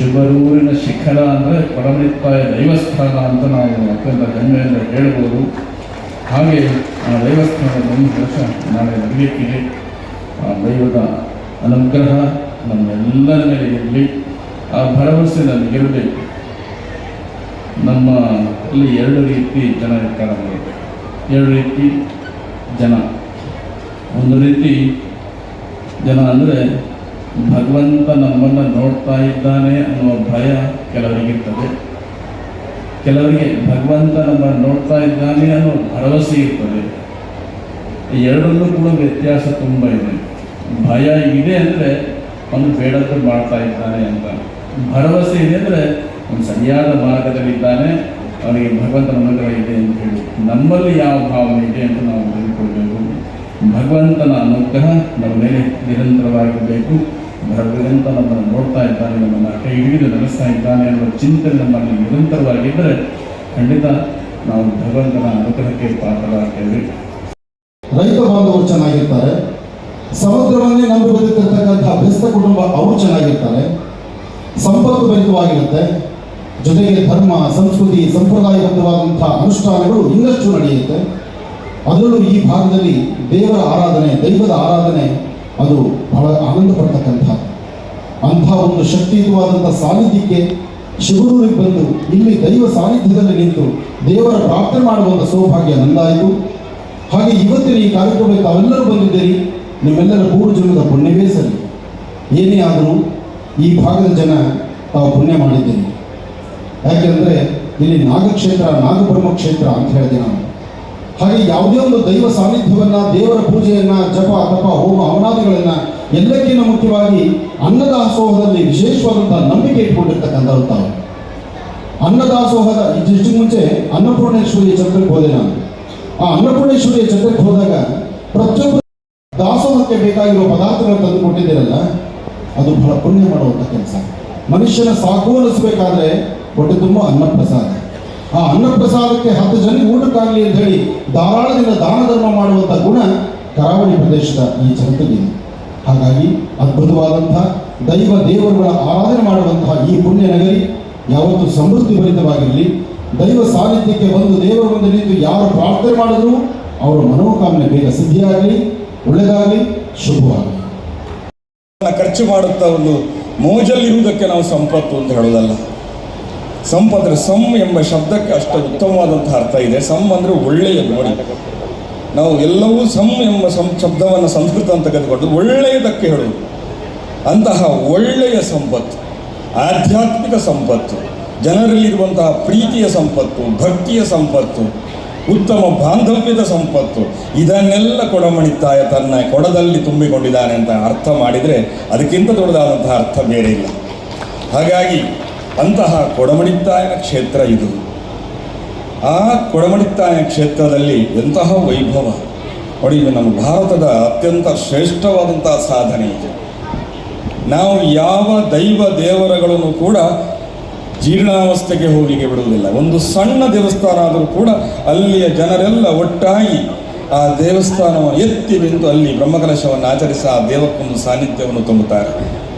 ಶಿವರೂರಿನ ಶಿಖರ ಅಂದರೆ ಪರಮಿತ್ತಾಯ ದೈವಸ್ಥಾನ ಅಂತ ನಾವು ಅತ್ಯಂತ ಹೆಮ್ಮೆಯಿಂದ ಹೇಳ್ಬೋದು. ಹಾಗೆ, ಆ ದೈವಸ್ಥಾನದ ಒಂದು ವರ್ಷ ನಾಳೆ ನಡೀಲಿಕ್ಕಿದೆ. ಆ ದೈವದ ಅನುಗ್ರಹ ನಮ್ಮೆಲ್ಲರ ಮೇಲೆ ಇರಲಿ ಆ ಭರವಸೆ ನಮಗಿರಬೇಕು. ನಮ್ಮ ಇಲ್ಲಿ ಎರಡು ರೀತಿ ಜನ ಇರ್ತಾರೆ ಎರಡು ರೀತಿ ಜನ. ಒಂದು ರೀತಿ ಜನ ಅಂದರೆ ಭಗವಂತ ನಮ್ಮನ್ನು ನೋಡ್ತಾ ಇದ್ದಾನೆ ಅನ್ನುವ ಭಯ ಕೆಲವರಿಗಿರ್ತದೆ. ಕೆಲವರಿಗೆ ಭಗವಂತ ನಮ್ಮನ್ನು ನೋಡ್ತಾ ಇದ್ದಾನೆ ಅನ್ನೋ ಭರವಸೆ ಇರ್ತದೆ. ಎರಡರಲ್ಲೂ ಕೂಡ ವ್ಯತ್ಯಾಸ ತುಂಬ ಇದೆ. ಭಯ ಇದೆ ಅಂದರೆ ಅವನು ಬೇಡದ್ದು ಮಾಡ್ತಾ ಇದ್ದಾನೆ ಅಂತ. ಭರವಸೆ ಇದೆ ಅಂದರೆ ಅವನು ಸರಿಯಾದ ಮಾರ್ಗದಲ್ಲಿದ್ದಾನೆ, ಅವನಿಗೆ ಭಗವಂತನ ಅನುಗ್ರಹ ಇದೆ ಅಂತ ಹೇಳಿ. ನಮ್ಮಲ್ಲಿ ಯಾವ ಭಾವನೆ ಇದೆ ಅಂತ ನಾವು ತಿಳ್ಕೊಳ್ಬೇಕು ಭಗವಂತನ ಅನುಗ್ರಹ ನಮ್ಮ ಮೇಲೆ ನಿರಂತರವಾಗಿರಬೇಕು. ಭಗವಂತ ನಮ್ಮನ್ನು ನೋಡ್ತಾ ಇದ್ದಾನೆ, ನಮ್ಮನ್ನು ಕೈ ಹಿಡಿದು ನಡೆಸ್ತಾ ಇದ್ದಾನೆ ಅನ್ನೋ ಚಿಂತನೆ ನಮ್ಮಲ್ಲಿ ನಿರಂತರವಾಗಿದ್ದರೆ ಖಂಡಿತ ನಾವು ಭಗವಂತನ ಅನುಗ್ರಹಕ್ಕೆ ಪಾತ್ರರಾಗ್ತೇವೆ. ರೈತ ಬಾಂಧವರು ಚೆನ್ನಾಗಿರ್ತಾರೆ. ಸಮುದ್ರವನ್ನೇ ನಂಬಿ ಬದುಕಿರ್ತಕ್ಕಂಥ ಬೆಸ್ತ ಕುಟುಂಬ ಅವರು ಚೆನ್ನಾಗಿರ್ತಾರೆ. ಸಂಪತ್ತು ಭರಿತವಾಗಿರುತ್ತೆ. ಜೊತೆಗೆ ಧರ್ಮ, ಸಂಸ್ಕೃತಿ ಸಂಪ್ರದಾಯಬದ್ಧವಾದಂತಹ ಅನುಷ್ಠಾನಗಳು ಇನ್ನಷ್ಟು ನಡೆಯುತ್ತೆ. ಅದರಲ್ಲೂ ಈ ಭಾಗದಲ್ಲಿ ದೇವರ ಆರಾಧನೆ, ದೈವದ ಆರಾಧನೆ, ಅದು ಬಹಳ ಆನಂದ ಪಡ್ತಕ್ಕಂಥ ಅಂಥ ಒಂದು ಶಕ್ತಿಯುತವಾದಂಥ ಸಾನ್ನಿಧ್ಯಕ್ಕೆ ಶಿವರೂರಿಗೆ ಬಂದು ಇಲ್ಲಿ ದೈವ ಸಾನ್ನಿಧ್ಯದಲ್ಲಿ ನಿಂತು ದೇವರ ಪ್ರಾರ್ಥನೆ ಮಾಡುವಂಥ ಸೌಭಾಗ್ಯ ನಂದಾಯಿತು ಹಾಗೆ ಇವತ್ತಿನ ಈ ಕಾರ್ಯಕ್ರಮಕ್ಕೆ ತಾವೆಲ್ಲರೂ ಬಂದಿದ್ದೀರಿ. ನಿಮ್ಮೆಲ್ಲರ ಮೂರು ಜನದ ಪುಣ್ಯವೇ ಸರಿ. ಏನೇ ಆದರೂ ಈ ಭಾಗದ ಜನ ತಾವು ಪುಣ್ಯ ಮಾಡಿದ್ದೀರಿ. ಯಾಕೆಂದರೆ ಇಲ್ಲಿ ನಾಗಕ್ಷೇತ್ರ ನಾಗಬ್ರಹ್ಮ ಕ್ಷೇತ್ರ ಅಂತ ಹೇಳಿದೆ ನಾನು ಹಾಗೆ ಯಾವುದೇ ಒಂದು ದೈವ ಸಾನ್ನಿಧ್ಯವನ್ನ, ದೇವರ ಪೂಜೆಯನ್ನ, ಜಪ, ತಪ, ಹೋಮ ಹವನಾದಿಗಳನ್ನ ಎಲ್ಲಕ್ಕಿಂತ ಮುಖ್ಯವಾಗಿ ಅನ್ನದಾಸೋಹದಲ್ಲಿ ವಿಶೇಷವಾದಂತಹ ನಂಬಿಕೆ ಇಟ್ಕೊಂಡಿರ್ತಕ್ಕಂಥವ್ರು ತಾವು. ಅನ್ನದಾಸೋಹದ ಇಷ್ಟು ಮುಂಚೆ ಅನ್ನಪೂರ್ಣೇಶ್ವರಿಯ ಚಕ್ರಕ್ಕೆ ಹೋದೆ ನಾನು. ಆ ಅನ್ನಪೂರ್ಣೇಶ್ವರಿಯ ಚಕ್ರಕ್ಕೆ ಹೋದಾಗ ಪ್ರತಿಯೊಬ್ಬ ದಾಸೋಹಕ್ಕೆ ಬೇಕಾಗಿರುವ ಪದಾರ್ಥಗಳನ್ನು ತಂದು ಕೊಟ್ಟಿದ್ದೀರಲ್ಲ, ಅದು ಬಹಳ ಪುಣ್ಯ ಮಾಡುವಂಥ ಕೆಲಸ. ಮನುಷ್ಯನ ಸಾಕು ಅನಿಸ್ಬೇಕಾದ್ರೆ ಹೊಟ್ಟೆ ತುಂಬ ಅನ್ನಪ್ರಸಾದ. ಆ ಅನ್ನಪ್ರಸಾದಕ್ಕೆ ಹತ್ತು ಜನ ಊಟಕ್ಕಾಗಲಿ ಅಂತ ಹೇಳಿ ಧಾರಾಳದಿಂದ ದಾನ ಧರ್ಮ ಮಾಡುವಂಥ ಗುಣ ಕರಾವಳಿ ಪ್ರದೇಶದ ಈ ಜನತೆಗಿದೆ ಹಾಗಾಗಿ ಅದ್ಭುತವಾದಂತಹ ದೈವ ದೇವರುಗಳ ಆರಾಧನೆ ಮಾಡುವಂತಹ ಈ ಪುಣ್ಯ ನಗರಿ ಯಾವತ್ತೂ ಸಮೃದ್ಧಿ ಭರಿತವಾಗಿರಲಿ. ದೈವ ಸಾನ್ನಿಧ್ಯಕ್ಕೆ ಬಂದು ದೇವರ ಮುಂದೆ ನಿಂತು ಯಾರು ಪ್ರಾರ್ಥನೆ ಮಾಡಿದ್ರು ಅವರ ಮನೋಕಾಮನೆ ಬೇಗ ಸಿದ್ಧಿಯಾಗಲಿ, ಒಳ್ಳೆಯದಾಗಲಿ, ಶುಭವಾಗಲಿ. ಖರ್ಚು ಮಾಡುತ್ತಾ ಒಂದು ಮೋಜಲ್ಲಿರುವುದಕ್ಕೆ ನಾವು ಸಂಪತ್ತು ಅಂತ ಹೇಳೋದಲ್ಲ. ಸಂಪತ್ರೆ ಸಂ ಎಂಬ ಶಬ್ದಕ್ಕೆ ಅಷ್ಟು ಉತ್ತಮವಾದಂತಹ ಅರ್ಥ ಇದೆ. ಸಂ ಅಂದರೆ ಒಳ್ಳೆಯದು, ನೋಡಿ. ನಾವು ಎಲ್ಲವೂ ಸಂ ಎಂಬ ಸಂ ಶಬ್ದವನ್ನು ಸಂಸ್ಕೃತ ಅಂತ ಕರೆದುಕೊಂಡು ಒಳ್ಳೆಯದಕ್ಕೆ ಹೇಳುವುದು ಅಂತಹ ಒಳ್ಳೆಯ ಸಂಪತ್ತು, ಆಧ್ಯಾತ್ಮಿಕ ಸಂಪತ್ತು, ಜನರಲ್ಲಿರುವಂತಹ ಪ್ರೀತಿಯ ಸಂಪತ್ತು, ಭಕ್ತಿಯ ಸಂಪತ್ತು, ಉತ್ತಮ ಬಾಂಧವ್ಯದ ಸಂಪತ್ತು, ಇದನ್ನೆಲ್ಲ ಕೊಡಮಣಿತಾಯ ತನ್ನ ಕೊಡದಲ್ಲಿ ತುಂಬಿಕೊಂಡಿದ್ದಾನೆ ಅಂತ ಅರ್ಥ ಮಾಡಿದರೆ ಅದಕ್ಕಿಂತ ದೊಡ್ಡದಾದಂತಹ ಅರ್ಥ ಬೇರೆ ಇಲ್ಲ. ಹಾಗಾಗಿ ಅಂತಹ ಕೊಡಮಣಿತ್ತಾಯನ ಕ್ಷೇತ್ರ ಇದು. ಆ ಕೊಡಮಣಿತ್ತಾಯನ ಕ್ಷೇತ್ರದಲ್ಲಿ ಎಂತಹ ವೈಭವ? ನೋಡಿ, ಇದು ನಮ್ಮ ಭಾರತದ ಅತ್ಯಂತ ಶ್ರೇಷ್ಠವಾದಂತಹ ಸಾಧನೆ ಇದೆ. ನಾವು ಯಾವ ದೈವ ದೇವರಗಳನ್ನು ಕೂಡ ಜೀರ್ಣಾವಸ್ಥೆಗೆ ಹೋಗಿಗೆ ಬಿಡುವುದಿಲ್ಲ. ಒಂದು ಸಣ್ಣ ದೇವಸ್ಥಾನ ಆದರೂ ಕೂಡ ಅಲ್ಲಿಯ ಜನರೆಲ್ಲ ಒಟ್ಟಾಗಿ ಆ ದೇವಸ್ಥಾನವನ್ನು ಎತ್ತಿ ನಿಂತು ಅಲ್ಲಿ ಬ್ರಹ್ಮಕಲಶವನ್ನು ಆಚರಿಸಿ ಆ ದೇವಕ್ಕೊಂದು ಸಾನ್ನಿಧ್ಯವನ್ನು ತುಂಬುತ್ತಾರೆ.